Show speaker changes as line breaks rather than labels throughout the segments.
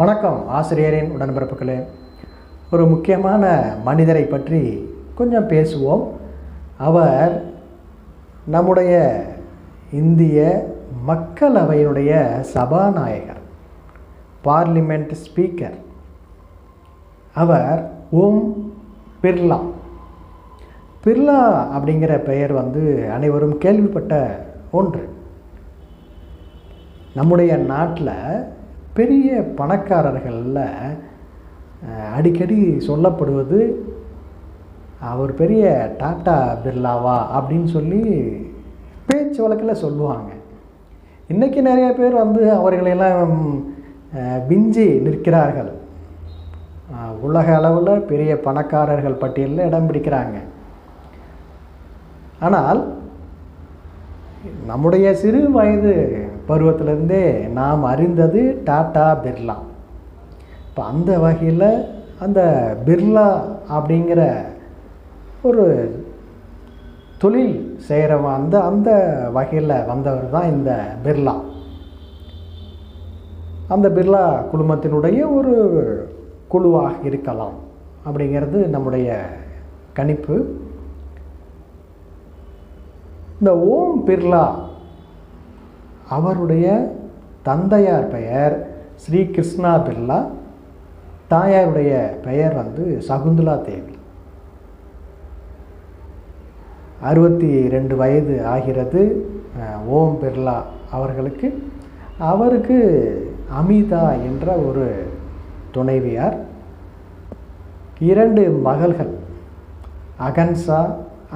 வணக்கம் ஆசிரியரின் உடன்பிறப்புகளே ஒரு முக்கியமான மனிதரை பற்றி கொஞ்சம் பேசுவோம் அவர் நம்முடைய இந்திய மக்களவையினுடைய சபாநாயகர் பார்லிமெண்ட் ஸ்பீக்கர் அவர் ஓம் பிர்லா பிர்லா அப்படிங்கிற பெயர் வந்து அனைவரும் கேள்விப்பட்ட ஒன்று நம்முடைய நாட்டில் பெரிய பணக்காரர்களில் அடிக்கடி சொல்லப்படுவது அவர் பெரிய டாட்டா பிர்லாவா அப்படின்னு சொல்லி பேச்சு வழக்கில் சொல்லுவாங்க இன்றைக்கி நிறைய பேர் வந்து அவர்களெல்லாம் விஞ்சி நிற்கிறார்கள் உலக அளவில் பெரிய பணக்காரர்கள் பட்டியலில் இடம் பிடிக்கிறாங்க ஆனால் நம்முடைய சிறு வயது பருவத்திலேருந்தே நாம் அறிந்தது டாட்டா பிர்லா இப்போ அந்த வகையில் அந்த பிர்லா அப்படிங்கிற ஒரு தொழில் செய்கிறவன் அந்த அந்த வகையில் வந்தவர் தான் இந்த பிர்லா அந்த பிர்லா குழுமத்தினுடைய ஒரு குழுவாக இருக்கலாம் அப்படிங்கிறது நம்முடைய கணிப்பு இந்த ஓம் பிர்லா அவருடைய தந்தையார் பெயர் ஸ்ரீ கிருஷ்ணா பிர்லா தாயாருடைய பெயர் வந்து சகுந்தலா தேவி அறுபத்தி ரெண்டு வயது ஆகிறது ஓம் பிர்லா அவர்களுக்கு அவருக்கு அமிதா என்ற ஒரு துணைவியார் இரண்டு மகள்கள் அகன்சா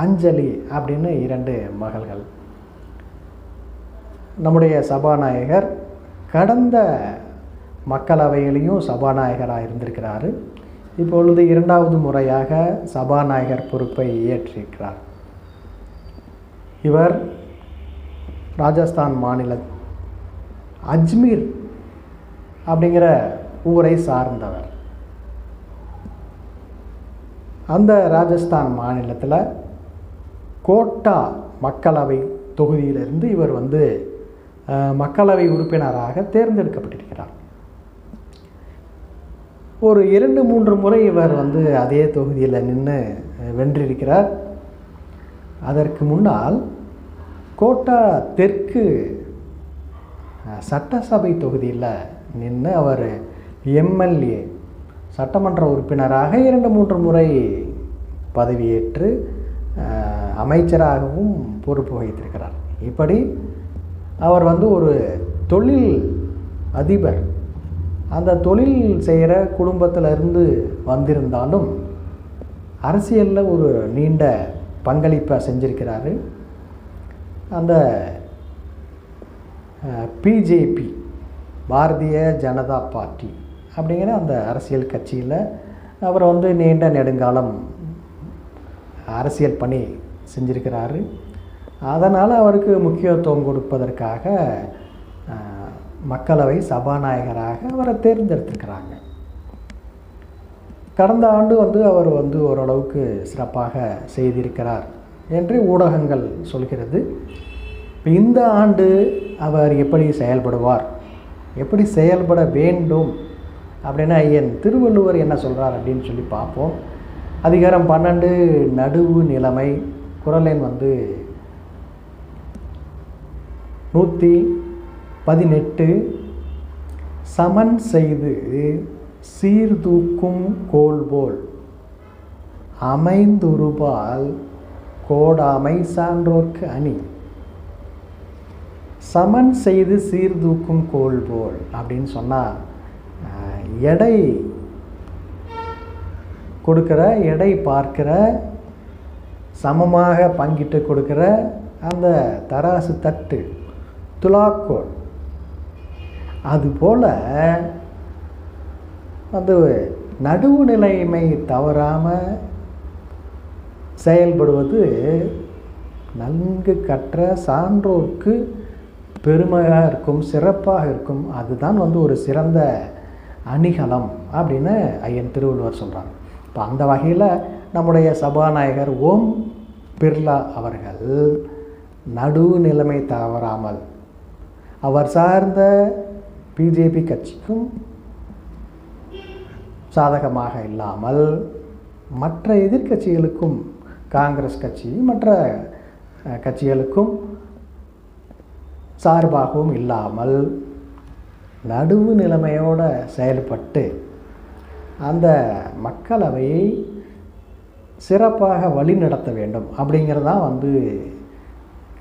அஞ்சலி அப்படின்னு இரண்டு மகள்கள் நம்முடைய சபாநாயகர் கடந்த மக்களவையிலையும் சபாநாயகராக இருந்திருக்கிறார் இப்பொழுது இரண்டாவது முறையாக சபாநாயகர் பொறுப்பை ஏற்றிருக்கிறார் இவர் ராஜஸ்தான் மாநில அஜ்மீர் அப்படிங்கிற ஊரை சார்ந்தவர் அந்த ராஜஸ்தான் மாநிலத்தில் கோட்டா மக்களவை தொகுதியிலிருந்து இவர் வந்து மக்களவை உறுப்பினராக தேர்ந்தெடுக்கப்பட்டிருக்கிறார் ஒரு இரண்டு மூன்று முறை இவர் வந்து அதே தொகுதியில் நின்று வென்றிருக்கிறார் அதற்கு முன்னால் கோட்டா தெற்கு சட்டசபை தொகுதியில் நின்று அவர் எம்எல்ஏ சட்டமன்ற உறுப்பினராக இரண்டு மூன்று முறை பதவியேற்று அமைச்சராகவும் பொறுப்பு வகித்திருக்கிறார் இப்படி அவர் வந்து ஒரு தொழில் அதிபர் அந்த தொழில் செய்கிற குடும்பத்தில் இருந்து வந்திருந்தாலும் அரசியலில் ஒரு நீண்ட பங்களிப்பை செஞ்சிருக்கிறாரு அந்த பிஜேபி பாரதிய ஜனதா பார்ட்டி அப்படிங்கிற அந்த அரசியல் கட்சியில் அவர் வந்து நீண்ட நெடுங்காலம் அரசியல் பணி செஞ்சிருக்கிறாரு அதனால் அவருக்கு முக்கியத்துவம் கொடுப்பதற்காக மக்களவை சபாநாயகராக அவரை தேர்ந்தெடுத்திருக்கிறாங்க கடந்த ஆண்டு வந்து அவர் வந்து ஓரளவுக்கு சிறப்பாக செய்திருக்கிறார் என்று ஊடகங்கள் சொல்கிறது இப்போ இந்த ஆண்டு அவர் எப்படி செயல்படுவார் எப்படி செயல்பட வேண்டும் அப்படின்னா ஐயன் திருவள்ளுவர் என்ன சொல்கிறார் அப்படின்னு சொல்லி பார்ப்போம் அதிகாரம் பன்னெண்டு நடுவு நிலைமை குரலின் வந்து நூற்றி பதினெட்டு சமன் செய்து சீர்தூக்கும் கோல்போல் அமைந்துருபால் கோடாமை சான்றோர்க்கு அணி சமன் செய்து சீர்தூக்கும் கோல்போல் அப்படின்னு சொன்னால் எடை கொடுக்குற எடை பார்க்கிற சமமாக பங்கிட்டு கொடுக்குற அந்த தராசு தட்டு துலாக்கோள் அதுபோல் அது நடுவு நிலைமை தவறாமல் செயல்படுவது நன்கு கற்ற சான்றோர்க்கு பெருமையாக இருக்கும் சிறப்பாக இருக்கும் அதுதான் வந்து ஒரு சிறந்த அணிகலம் அப்படின்னு ஐயன் திருவள்ளுவர் சொல்கிறாங்க இப்போ அந்த வகையில் நம்முடைய சபாநாயகர் ஓம் பிர்லா அவர்கள் நடுவு நிலைமை தவறாமல் அவர் சார்ந்த பிஜேபி கட்சிக்கும் சாதகமாக இல்லாமல் மற்ற எதிர்கட்சிகளுக்கும் காங்கிரஸ் கட்சி மற்ற கட்சிகளுக்கும் சார்பாகவும் இல்லாமல் நடுவு நிலைமையோடு செயல்பட்டு அந்த மக்களவையை சிறப்பாக வழி நடத்த வேண்டும் அப்படிங்கிறது தான் வந்து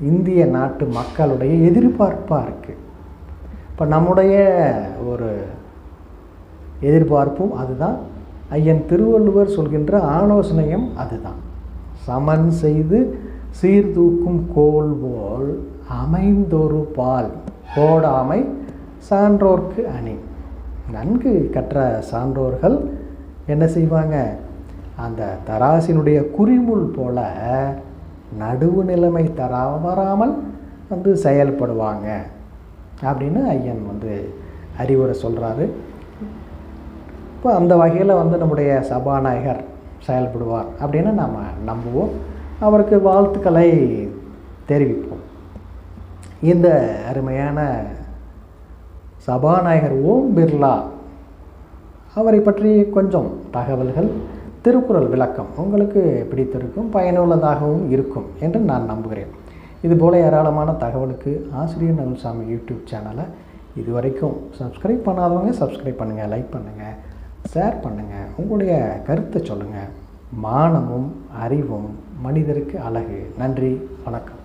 இந்திய நாட்டு மக்களுடைய எதிர்பார்ப்பாக இருக்குது இப்போ நம்முடைய ஒரு எதிர்பார்ப்பும் அதுதான் ஐயன் திருவள்ளுவர் சொல்கின்ற ஆலோசனையும் அதுதான் சமன் செய்து சீர்தூக்கும் கோல் போல் அமைந்தொரு பால் கோடாமை சான்றோர்க்கு அணி நன்கு கற்ற சான்றோர்கள் என்ன செய்வாங்க அந்த தராசினுடைய குறிமுள் போல் நடுவு நிலைமை தராமல் வந்து செயல்படுவாங்க அப்படின்னு ஐயன் வந்து அறிவுரை சொல்கிறாரு இப்போ அந்த வகையில் வந்து நம்முடைய சபாநாயகர் செயல்படுவார் அப்படின்னு நாம் நம்புவோம் அவருக்கு வாழ்த்துக்களை தெரிவிப்போம் இந்த அருமையான சபாநாயகர் ஓம் பிர்லா அவரை பற்றி கொஞ்சம் தகவல்கள் திருக்குறள் விளக்கம் உங்களுக்கு பிடித்திருக்கும் பயனுள்ளதாகவும் இருக்கும் என்று நான் நம்புகிறேன் இதுபோல் ஏராளமான தகவலுக்கு ஆசிரியர் நகுல்சாமி யூடியூப் சேனலை இது வரைக்கும் சப்ஸ்கிரைப் பண்ணாதவங்க சப்ஸ்கிரைப் பண்ணுங்கள் லைக் பண்ணுங்கள் ஷேர் பண்ணுங்கள் உங்களுடைய கருத்தை சொல்லுங்கள் மானமும் அறிவும் மனிதருக்கு அழகு நன்றி வணக்கம்